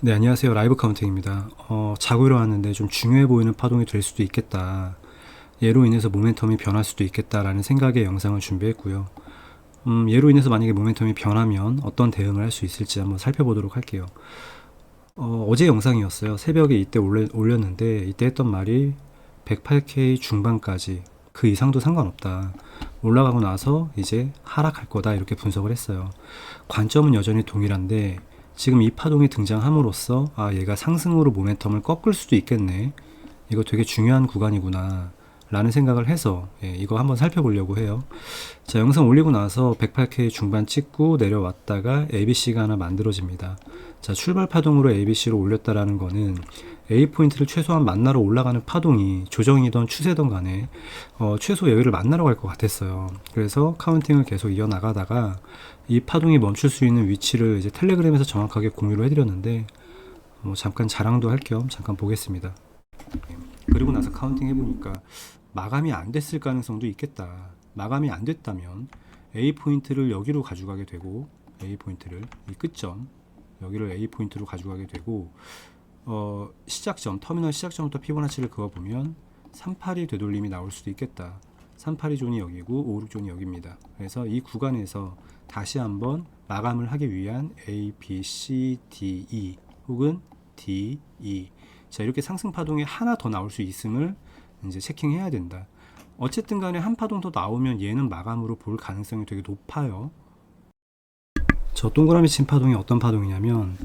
네, 안녕하세요. 라이브 카운팅입니다. 어, 자고 일어났는데 좀 중요해 보이는 파동이 될 수도 있겠다. 예로 인해서 모멘텀이 변할 수도 있겠다라는 생각의 영상을 준비했고요. 음, 예로 인해서 만약에 모멘텀이 변하면 어떤 대응을 할 수 있을지 한번 살펴보도록 할게요. 어, 어제 영상이었어요. 새벽에 이때 올려, 올렸는데 이때 했던 말이 108K 중반까지 그 이상도 상관없다. 올라가고 나서 이제 하락할 거다 이렇게 분석을 했어요. 관점은 여전히 동일한데 지금 이 파동이 등장함으로써 아 얘가 상승으로 모멘텀을 꺾을 수도 있겠네. 이거 되게 중요한 구간이구나. 라는 생각을 해서 예, 이거 한번 살펴보려고 해요. 자 영상 올리고 나서 108K 중반 찍고 내려왔다가 ABC가 하나 만들어집니다. 자 출발 파동으로 ABC로 올렸다라는 거는 A 포인트를 최소한 만나러 올라가는 파동이 조정이던 추세던 간에 어, 최소 여기를 만나러 갈 것 같았어요. 그래서 카운팅을 계속 이어나가다가 이 파동이 멈출 수 있는 위치를 이제 텔레그램에서 정확하게 공유를 해드렸는데 뭐 잠깐 자랑도 할 겸 잠깐 보겠습니다. 그리고 나서 카운팅 해보니까 마감이 안 됐을 가능성도 있겠다. 마감이 안 됐다면 A 포인트를 여기로 가져가게 되고 A 포인트를 이 끝점 여기를 A 포인트로 가져가게 되고 어, 시작점 터미널 시작점부터 피보나치를 그어 보면 38이 되돌림이 나올 수도 있겠다. 38이 존이 여기고 56 존이 여기입니다. 그래서 이 구간에서 다시 한번 마감을 하기 위한 A, B, C, D, E 혹은 D, E 자 이렇게 상승 파동이 하나 더 나올 수 있음을 이제 체킹해야 된다. 어쨌든 간에 한 파동 더 나오면 얘는 마감으로 볼 가능성이 되게 높아요. 저 동그라미 친 파동이 어떤 파동이냐면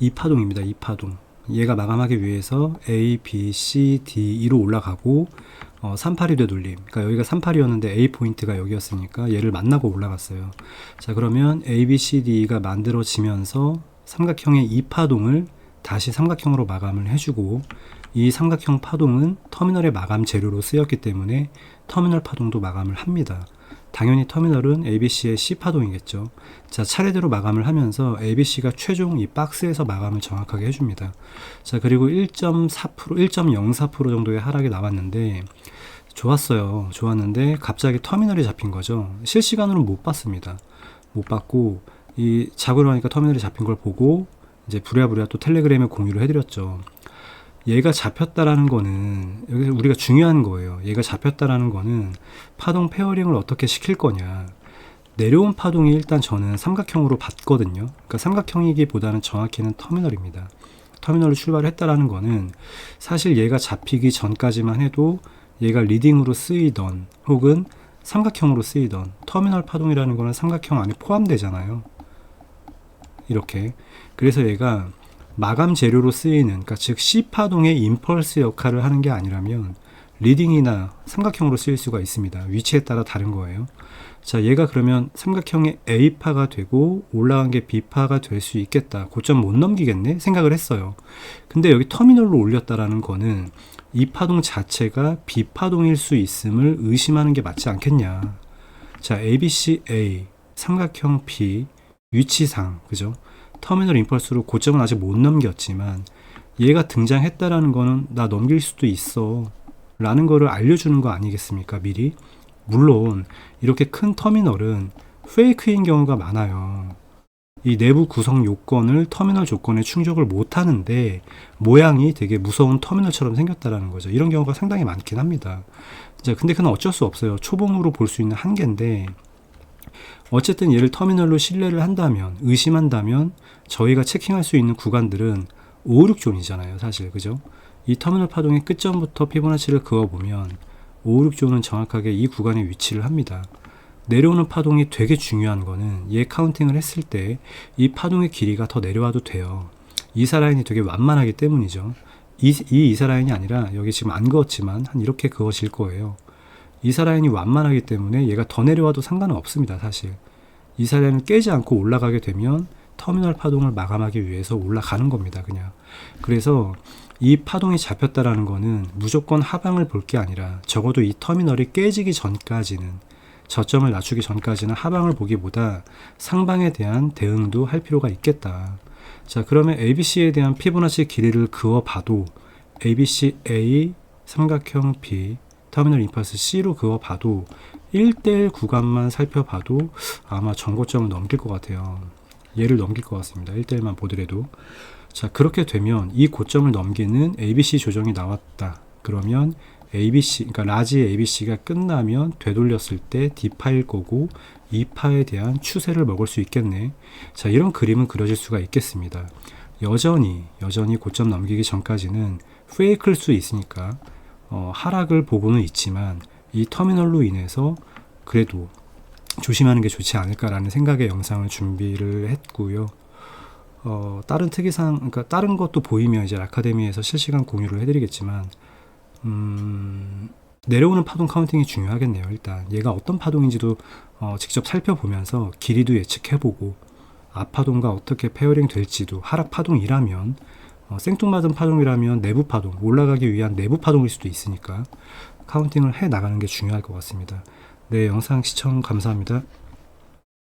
이 파동입니다. 이 파동. 얘가 마감하기 위해서 A, B, C, D, E로 올라가고 어, 38이 되돌림. 그러니까 여기가 38이었는데 A 포인트가 여기였으니까 얘를 만나고 올라갔어요. 자 그러면 A, B, C, D가 만들어지면서 삼각형의 이 파동을 다시 삼각형으로 마감을 해주고 이 삼각형 파동은 터미널의 마감 재료로 쓰였기 때문에 터미널 파동도 마감을 합니다. 당연히 터미널은 ABC의 C 파동이겠죠. 자, 차례대로 마감을 하면서 ABC가 최종 이 박스에서 마감을 정확하게 해줍니다. 자, 그리고 1.4%, 1.04% 정도의 하락이 나왔는데, 좋았어요. 좋았는데, 갑자기 터미널이 잡힌 거죠. 실시간으로 못 봤습니다. 못 봤고, 이 자고로 하니까 터미널이 잡힌 걸 보고, 이제 부랴부랴 또 텔레그램에 공유를 해드렸죠. 얘가 잡혔다라는 거는 여기 우리가 중요한 거예요. 얘가 잡혔다라는 거는 파동 페어링을 어떻게 시킬 거냐. 내려온 파동이 일단 저는 삼각형으로 봤거든요. 그러니까 삼각형이기보다는 정확히는 터미널입니다. 터미널로 출발했다라는 거는 사실 얘가 잡히기 전까지만 해도 얘가 리딩으로 쓰이던 혹은 삼각형으로 쓰이던 터미널 파동이라는 거는 삼각형 안에 포함되잖아요. 이렇게. 그래서 얘가 마감 재료로 쓰이는 그러니까 즉 C 파동의 임펄스 역할을 하는 게 아니라면 리딩이나 삼각형으로 쓰일 수가 있습니다. 위치에 따라 다른 거예요. 자, 얘가 그러면 삼각형의 A파가 되고 올라간 게 B파가 될 수 있겠다. 고점 못 넘기겠네 생각을 했어요. 근데 여기 터미널로 올렸다라는 거는 이 파동 자체가 B파동일 수 있음을 의심하는 게 맞지 않겠냐. 자, ABCA 삼각형 B 위치상 그죠? 터미널 임펄스로 고점은 아직 못 넘겼지만 얘가 등장했다라는 거는 나 넘길 수도 있어 라는 거를 알려주는 거 아니겠습니까 미리? 물론 이렇게 큰 터미널은 페이크인 경우가 많아요. 이 내부 구성 요건을 터미널 조건에 충족을 못 하는데 모양이 되게 무서운 터미널처럼 생겼다라는 거죠. 이런 경우가 상당히 많긴 합니다. 자 근데 그건 어쩔 수 없어요. 초봉으로 볼 수 있는 한계인데 어쨌든 얘를 터미널로 신뢰를 한다면, 의심한다면 저희가 체킹할 수 있는 구간들은 5, 6존이잖아요, 사실. 그죠? 이 터미널 파동의 끝점부터 피보나치를 그어보면 5, 6존은 정확하게 이 구간에 위치를 합니다. 내려오는 파동이 되게 중요한 거는 얘 카운팅을 했을 때 이 파동의 길이가 더 내려와도 돼요. 이사 라인이 되게 완만하기 때문이죠. 이, 이 이사 라인이 아니라 여기 지금 안 그었지만 한 이렇게 그어질 거예요. 이사 라인이 완만하기 때문에 얘가 더 내려와도 상관은 없습니다, 사실. 이사 라인을 깨지 않고 올라가게 되면 터미널 파동을 마감하기 위해서 올라가는 겁니다, 그냥. 그래서 이 파동이 잡혔다라는 거는 무조건 하방을 볼 게 아니라 적어도 이 터미널이 깨지기 전까지는 저점을 낮추기 전까지는 하방을 보기보다 상방에 대한 대응도 할 필요가 있겠다. 자, 그러면 ABC에 대한 피보나치 길이를 그어 봐도 ABC A 삼각형 B 터미널 임펄스 C로 그어 봐도 1대1 구간만 살펴봐도 아마 전고점을 넘길 것 같아요. 얘를 넘길 것 같습니다. 1대1만 보더라도. 자, 그렇게 되면 이 고점을 넘기는 ABC 조정이 나왔다. 그러면 ABC, 그러니까 라지 ABC가 끝나면 되돌렸을 때 D파일 거고 이 파에 대한 추세를 먹을 수 있겠네. 자, 이런 그림은 그려질 수가 있겠습니다. 여전히, 여전히 고점 넘기기 전까지는 페이크일 수 있으니까 어, 하락을 보고는 있지만 이 터미널로 인해서 그래도 조심하는 게 좋지 않을까라는 생각의 영상을 준비를 했고요. 어, 다른 특이사항, 그러니까 다른 것도 보이면 이제 아카데미에서 실시간 공유를 해드리겠지만, 음, 내려오는 파동 카운팅이 중요하겠네요. 일단 얘가 어떤 파동인지도 어, 직접 살펴보면서 길이도 예측해보고 앞파동과 어떻게 페어링 될지도 하락 파동이라면 어, 생뚱맞은 파동이라면 내부 파동 올라가기 위한 내부 파동일 수도 있으니까 카운팅을 해 나가는 게 중요할 것 같습니다. 네 영상 시청 감사합니다.